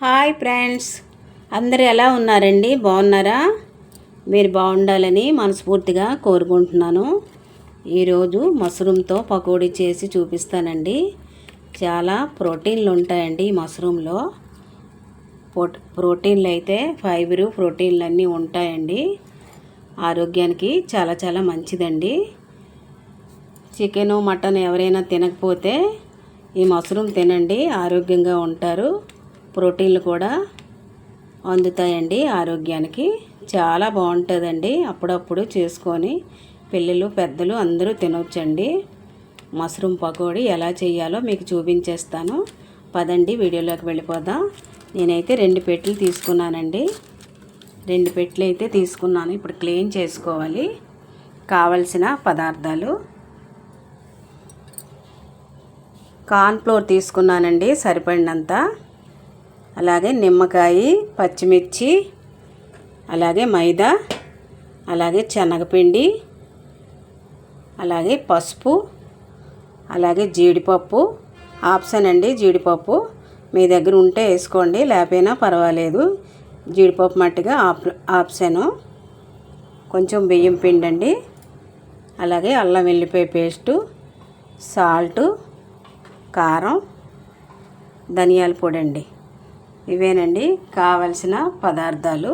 Hi friends. అందరు ఎలా ఉన్నారండి? బాగున్నారా? మీరు బాగుండాలని మనస్ఫూర్తిగా కోరుకుంటున్నాను. ఈరోజు మష్రూమ్తో పకోడీ చేసి చూపిస్తానండి. చాలా ప్రోటీన్లు ఉంటాయండి ఈ మష్రూమ్లో. ప్రోటీన్లు అయితే ఫైబరు ప్రోటీన్లు అన్నీ ఉంటాయండి. ఆరోగ్యానికి చాలా చాలా మంచిదండి. చికెను మటన్ ఎవరైనా తినకపోతే ఈ మష్రూమ్ తినండి ఆరోగ్యంగా ఉంటారు. ప్రోటీన్లు కూడా అందుతాయండి ఆరోగ్యానికి. చాలా బాగుంటుందండి. అప్పుడప్పుడు చేసుకొని పిల్లలు పెద్దలు అందరూ తినవచ్చండి మష్రూమ్ పకోడీ ఎలా చేయాలో మీకు చూపించేస్తాను. పదండి వీడియోలోకి వెళ్ళిపోదాం. నేనైతే రెండు పెట్లు తీసుకున్నానండి. రెండు పెట్లు అయితే తీసుకున్నాను. ఇప్పుడు క్లీన్ చేసుకోవాలి. కావలసిన పదార్థాలు. కార్న్ఫ్లోర్ తీసుకున్నానండి. సరిపడినంత. అలాగే నిమ్మకాయ పచ్చిమిర్చి అలాగే మైదా అలాగే శనగపిండి అలాగే పసుపు అలాగే జీడిపప్పు. ఆప్షన్ అండి జీడిపప్పు. మీ దగ్గర ఉంటే వేసుకోండి లేకపోయినా పర్వాలేదు. జీడిపప్పు మట్టిగా ఆప్ ఆప్షను. కొంచెం బియ్యం పిండి అండి అలాగే అల్లం వెల్లిపాయ పేస్టు సాల్టు కారం ధనియాల పొడి అండి. ఇవేనండి. కావలసిన పదార్థాలు.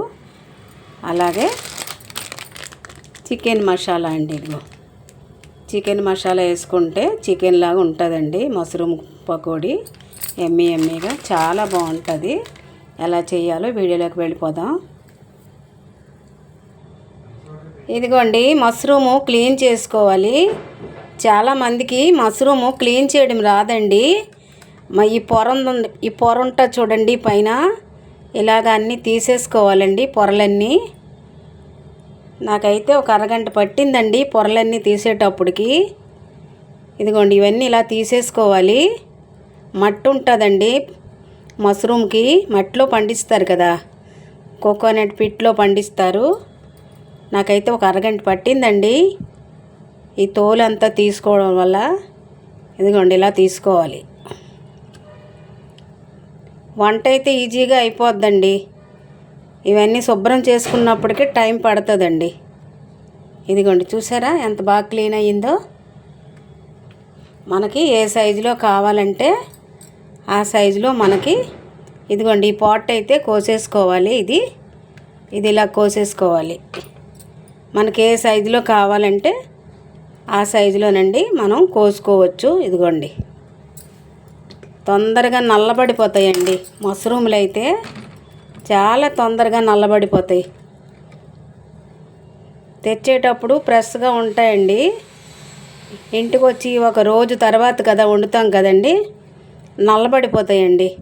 అలాగే చికెన్ మసాలా అండి ఇదిగో. చికెన్ మసాలా వేసుకుంటే చికెన్ లాగా ఉంటుందండి. మష్రూమ్ పకోడీ ఎమ్మి ఎమ్మీగా చాలా బాగుంటుంది. ఎలా చేయాలో వీడియోలోకి వెళ్ళిపోదాం. ఇదిగోండి మష్రూము క్లీన్ చేసుకోవాలి. చాలామందికి మష్రూము క్లీన్ చేయడం రాదండి. మా ఈ పొర ఉంది ఈ పొర ఉంటా చూడండి పైన. ఇలాగ అన్నీ తీసేసుకోవాలండి పొరలన్నీ. నాకైతే ఒక అరగంట పట్టిందండి పొరలన్నీ తీసేటప్పటికి ఇదిగోండి ఇవన్నీ ఇలా తీసేసుకోవాలి. మట్టి ఉంటుందండి మష్రూమ్కి. మట్టిలో పండిస్తారు కదా కోకోనట్ పిట్లో పండిస్తారు. నాకైతే ఒక అరగంట పట్టిందండి ఈ తోలంతా తీసుకోవడం వల్ల. ఇదిగోండి ఇలా తీసుకోవాలి. వంట అయితే ఈజీగా అయిపోద్దండి. ఇవన్నీ శుభ్రం చేసుకున్నప్పటికీ టైం పడుతుందండి. ఇదిగోండి చూసారా ఎంత బాగా క్లీన్ అయ్యిందో? మనకి ఏ సైజులో కావాలంటే ఆ సైజులో మనకి ఇదిగోండి ఈ పాట్ అయితే కోసేసుకోవాలి ఇది. ఇది ఇలా కోసేసుకోవాలి. మనకి ఏ సైజులో కావాలంటే ఆ సైజులోనండి మనం కోసుకోవచ్చు. ఇదిగోండి. తొందరగా నల్లబడిపోతాయండి. మష్రూమ్లు అయితే చాలా తొందరగా నల్లబడిపోతాయి. తెచ్చేటప్పుడు ఫ్రెష్గా ఉంటాయండి. ఇంటికి వచ్చి ఒక రోజు తర్వాత కదా వండుతాం కదండి. నల్లబడిపోతాయండి.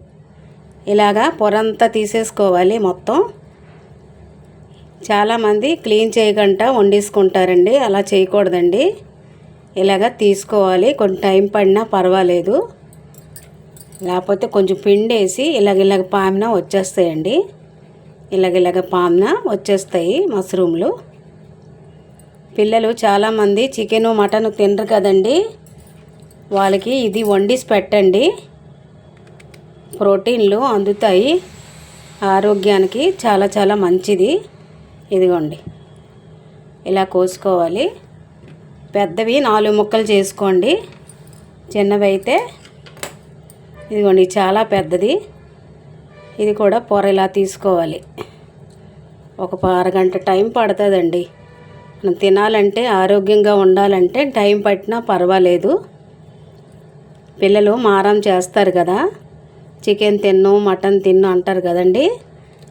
ఇలాగా పొరంతా తీసేసుకోవాలి మొత్తం. చాలామంది క్లీన్ చేయకుండా వండేసుకుంటారండి. అలా చేయకూడదండి. ఇలాగ తీసుకోవాలి. కొంచెం టైం పడినా పర్వాలేదు. లేకపోతే కొంచెం పిండి వేసి ఇలాగ ఇలాగ పామిన వచ్చేస్తాయండి. ఇలాగ ఇలాగ పామిన వచ్చేస్తాయి మష్రూమ్లు. పిల్లలు చాలామంది చికెను మటన్ తినరు కదండి. వాళ్ళకి ఇది వండిసి పెట్టండి. ప్రోటీన్లు అందుతాయి. ఆరోగ్యానికి చాలా చాలా మంచిది. ఇదిగోండి. ఇలా కోసుకోవాలి. పెద్దవి నాలుగు ముక్కలు చేసుకోండి. చిన్నవి అయితే ఇదిగోండి చాలా పెద్దది. ఇది కూడా పొర ఇలా తీసుకోవాలి. ఒక అరగంట టైం పడుతుందండి. మనం తినాలంటే ఆరోగ్యంగా ఉండాలంటే టైం పట్టినా పర్వాలేదు. పిల్లలు మారం చేస్తారు కదా. చికెన్ తిన్ను మటన్ తిన్ను అంటారు కదండి.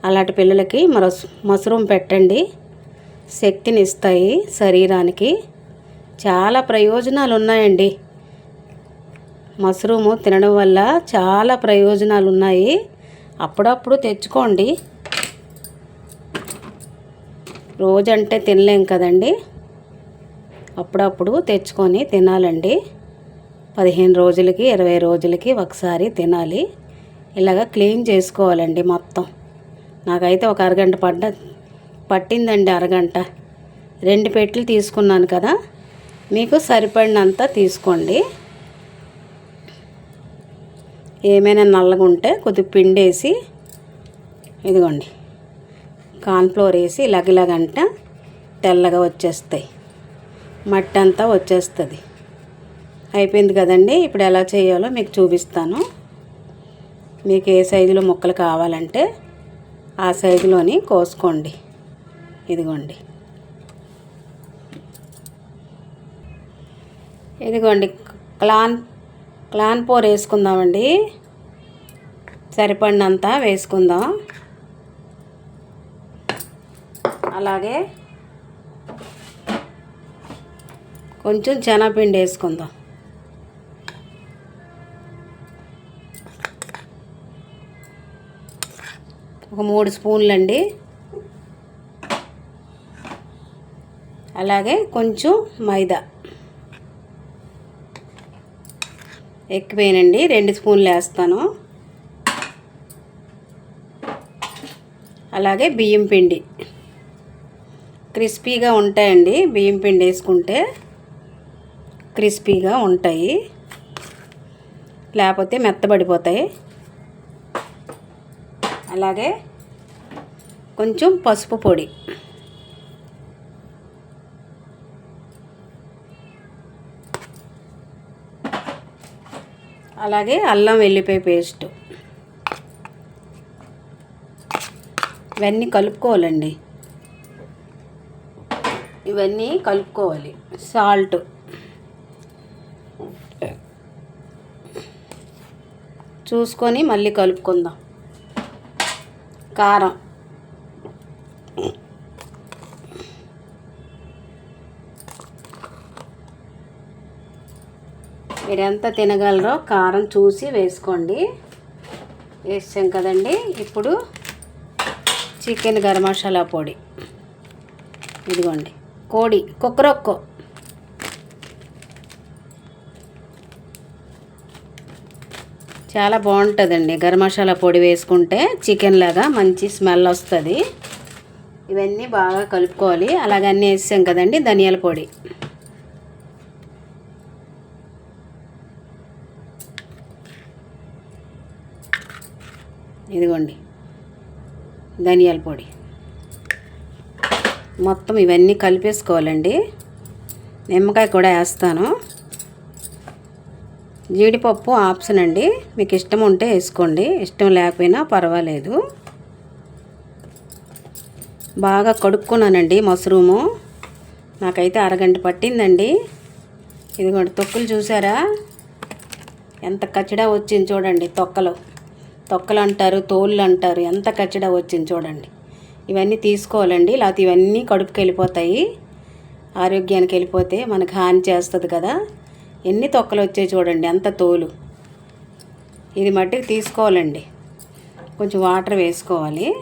అలాంటి పిల్లలకి మరో మష్రూమ్ పెట్టండి. శక్తిని ఇస్తాయి శరీరానికి. చాలా ప్రయోజనాలు ఉన్నాయండి మష్రూము తినడం వల్ల చాలా ప్రయోజనాలు ఉన్నాయి అప్పుడప్పుడు తెచ్చుకోండి. రోజంటే తినలేం కదండి. అప్పుడప్పుడు తెచ్చుకొని తినాలండి. పదిహేను రోజులకి ఇరవై రోజులకి ఒకసారి తినాలి. ఇలాగ క్లీన్ చేసుకోవాలండి మొత్తం. నాకైతే ఒక అరగంట పడ్డ పట్టిందండి అరగంట. రెండు పెట్లు తీసుకున్నాను కదా. మీకు సరిపడినంత తీసుకోండి. ఏమైనా నల్లగా ఉంటే కొద్దిగా పిండేసి ఇదిగోండి కార్న్ఫ్లోర్ వేసి ఇలాగిలాగంట తెల్లగా వచ్చేస్తాయి. మట్టి అంతా వచ్చేస్తుంది. అయిపోయింది కదండి? ఇప్పుడు ఎలా చేయాలో మీకు చూపిస్తాను. మీకు ఏ సైజులో ముక్కలు కావాలంటే ఆ సైజులోని కోసుకోండి. ఇదిగోండి. ఇదిగోండి క్లాన్ క్లాన్ పోర్ వేసుకుందామండి. సరిపడినంత వేసుకుందాం. అలాగే కొంచెం శనగపిండి వేసుకుందాం. ఒక మూడు స్పూన్లు అండి అలాగే కొంచెం మైదా. ఎక్కువేనండి. రెండు స్పూన్లు వేస్తాను. అలాగే బియ్యం పిండి. క్రిస్పీగా ఉంటాయండి. బియ్యం పిండి వేసుకుంటే క్రిస్పీగా ఉంటాయి. లేకపోతే మెత్తబడిపోతాయి. అలాగే కొంచెం పసుపు పొడి. అలాగే అల్లం వెల్లిపాయ పేస్ట్. ఇవన్నీ కలుపుకోవాలండి. ఇవన్నీ కలుపుకోవాలి. సాల్ట్. చూసుకొని మళ్ళీ కలుపుకుందాం. కారం. మీరు ఎంత తినగలరో కారం చూసి వేసుకోండి. వేసాం కదండి. ఇప్పుడు చికెన్ గరం మసాలా పొడి. ఇదిగోండి. కోడి కుక్కరొక్కో చాలా బాగుంటుందండి. గరం మసాలా పొడి వేసుకుంటే చికెన్ లాగా మంచి స్మెల్ వస్తుంది. ఇవన్నీ బాగా కలుపుకోవాలి. అలాగన్నీ వేసాం కదండి ధనియాల పొడి. ఇదిగోండి. ధనియాల పొడి. మొత్తం ఇవన్నీ కలిపేసుకోవాలండి. నిమ్మకాయ కూడా వేస్తాను. జీడిపప్పు ఆప్షన్ అండి. మీకు ఇష్టం ఉంటే వేసుకోండి. ఇష్టం లేకపోయినా పర్వాలేదు. బాగా కడుక్కున్నానండి మష్రూము. నాకైతే అరగంట పట్టిందండి. ఇదిగోండి తొక్కులు చూసారా? ఎంత కచ్చడా వచ్చింది చూడండి తొక్కలు. తొక్కలు అంటారు తోళ్ళు అంటారు ఎంత కచ్చడా వచ్చింది చూడండి. ఇవన్నీ తీసుకోవాలండి. లేకపోతే ఇవన్నీ కడుపుకి వెళ్ళిపోతాయి ఆరోగ్యానికి వెళ్ళిపోతే మనకు హాని చేస్తుంది కదా. ఎన్ని తొక్కలు వచ్చాయి చూడండి ఎంత తోలు. ఇది మట్టికి తీసుకోవాలండి. కొంచెం వాటర్ వేసుకోవాలి.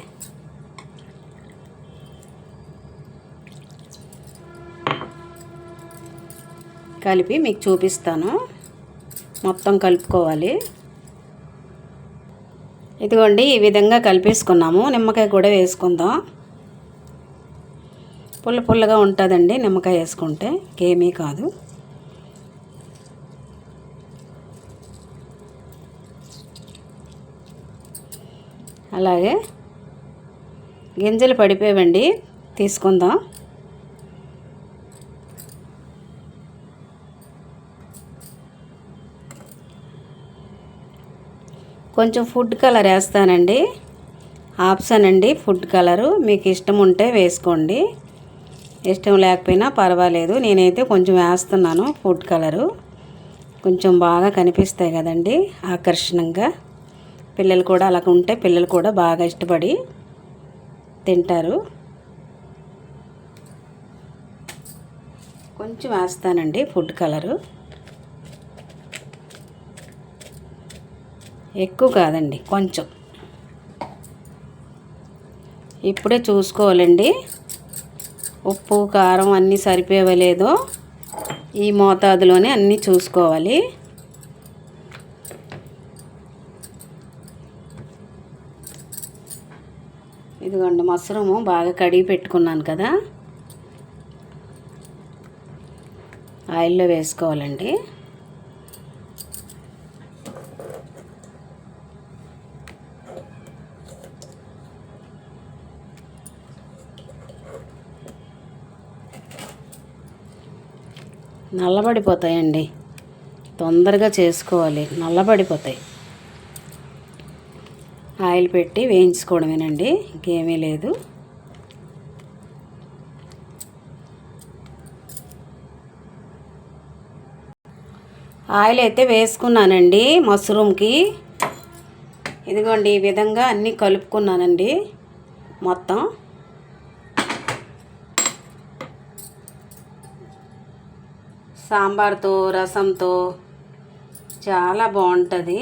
కలిపి మీకు చూపిస్తాను. మొత్తం కలుపుకోవాలి. ఇదిగోండి ఈ విధంగా కలిపేసుకున్నాము. నిమ్మకాయ కూడా వేసుకుందాం. పుల్ల పుల్లగా ఉంటుందండి నిమ్మకాయ వేసుకుంటే ఏమీ కాదు. అలాగే గింజలు పడిపోయావండి తీసుకుందాం. కొంచెం ఫుడ్ కలర్ వేస్తానండి. ఆప్షన్ అండి ఫుడ్ కలరు. మీకు ఇష్టం ఉంటే వేసుకోండి. ఇష్టం లేకపోయినా పర్వాలేదు. నేనైతే కొంచెం వేస్తున్నాను ఫుడ్ కలరు. కొంచెం బాగా కనిపిస్తాయి కదండి ఆకర్షణంగా. పిల్లలు కూడా అలా ఉంటే పిల్లలు కూడా బాగా ఇష్టపడి తింటారు. కొంచెం వేస్తానండి ఫుడ్ కలరు. ఎక్కువ కాదండి కొంచెం. ఇప్పుడే చూసుకోవాలండి. ఉప్పు కారం అన్నీ సరిపోవలేదో ఈ మోతాదులోనే అన్నీ చూసుకోవాలి. ఇదిగోండి మష్రూము బాగా కడిగి పెట్టుకున్నాను కదా. ఆయిల్లో వేసుకోవాలండి. నల్లబడిపోతాయండి. తొందరగా చేసుకోవాలి. నల్లబడిపోతాయి. ఆయిల్ పెట్టి వేయించుకోవడమేనండి. ఇంకేమీ లేదు. ఆయిల్ అయితే వేసుకున్నానండి మష్రూమ్కి. ఇదిగోండి ఈ విధంగా అన్నీ కలుపుకున్నానండి. మొత్తం. సాంబార్తో రసంతో చాలా బాగుంటుంది.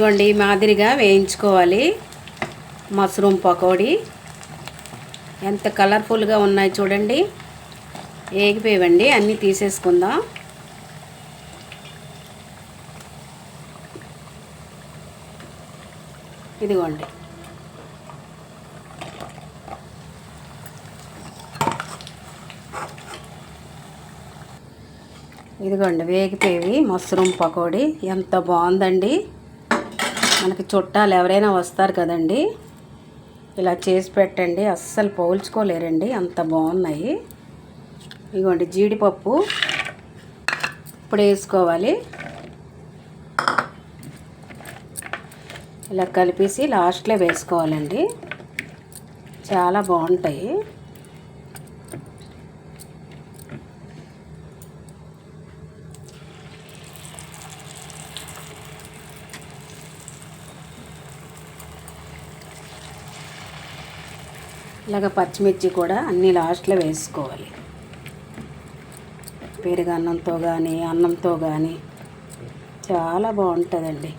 ఇదిగోండి ఈ మాదిరిగా వేయించుకోవాలి. మష్రూమ్ పకోడీ. ఎంత కలర్ఫుల్గా ఉన్నాయి చూడండి. ఏగిపోయివండి అన్నీ తీసేసుకుందాం. ఇదిగోండి. ఇదిగోండి వేగిపోయి మష్రూమ్ పకోడీ ఎంత బాగుందండి. మనకి చుట్టాలు ఎవరైనా వస్తారు కదండి ఇలా చేసి పెట్టండి. అస్సలు పోల్చుకోలేరండి. అంత బాగున్నాయి. ఇగోండి జీడిపప్పు ఇప్పుడు వేసుకోవాలి. ఇలా కలిపేసి లాస్ట్లో వేసుకోవాలండి. చాలా బాగుంటాయి. ఇలాగ పచ్చిమిర్చి కూడా అన్ని లాస్ట్లో వేసుకోవాలి. పెరుగు అన్నంతో కానీ అన్నంతో కానీ చాలా బాగుంటుందండి.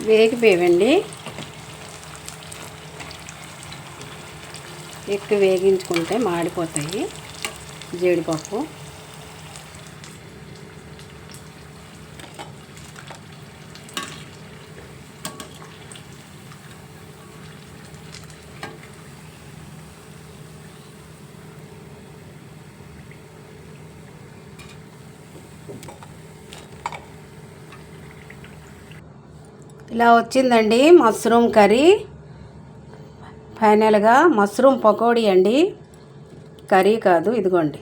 వేగిపోయేవండి? ఎక్కువ వేగించుకుంటే మాడిపోతాయి జీడిపప్పు. ఇలా వచ్చిందండి మష్రూమ్ కర్రీ. ఫైనల్గా మష్రూమ్ పకోడీ అండి. కర్రీ కాదు ఇదిగోండి.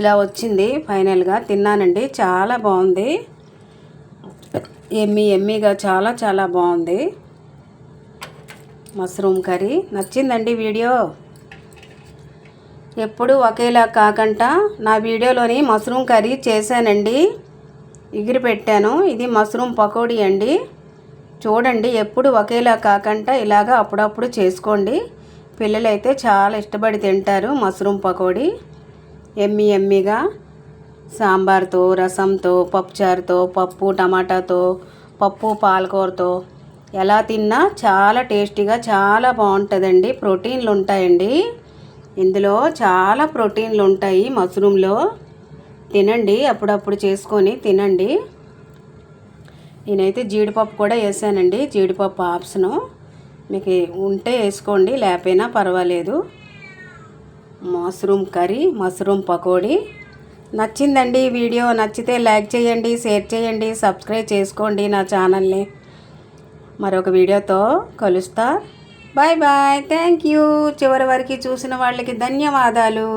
ఇలా వచ్చింది ఫైనల్గా తిన్నానండి. చాలా బాగుంది. ఎమ్మి ఎమ్మిగా చాలా చాలా బాగుంది. Mushroom curry. నచ్చిందండి వీడియో? ఎప్పుడు ఒకేలా కాకుండా నా వీడియోలోని మష్రూమ్ కర్రీ చేశానండి. ఎగిరి పెట్టాను. ఇది మష్రూమ్ పకోడీ అండి. చూడండి ఎప్పుడు ఒకేలా కాకుండా ఇలాగ అప్పుడప్పుడు చేసుకోండి. పిల్లలైతే చాలా ఇష్టపడి తింటారు మష్రూమ్ పకోడీ. ఎమ్మి ఎమ్మిగా సాంబార్తో రసంతో పప్పుచారుతో పప్పు టమాటాతో పప్పు పాలకూరతో ఎలా తిన్నా చాలా టేస్టీగా చాలా బాగుంటుందండి. ప్రోటీన్లు ఉంటాయండి ఇందులో చాలా ప్రోటీన్లు ఉంటాయి మష్రూమ్లో. తినండి అప్పుడప్పుడు చేసుకొని తినండి. నేనైతే జీడిపప్పు కూడా వేసానండి జీడిపప్పు ఆప్షను. మీకు ఉంటే వేసుకోండి లేకపోయినా పర్వాలేదు. Mushroom curry mushroom pakodi. నచ్చిందండి వీడియో నచ్చితే లైక్ చేయండి షేర్ చేయండి సబ్స్క్రైబ్ చేసుకోండి నా ఛానల్ని. మరొక వీడియోతో కలుస్తా. Bye bye thank you. చివరి వరకు చూసిన వాళ్ళకి ధన్యవాదాలు.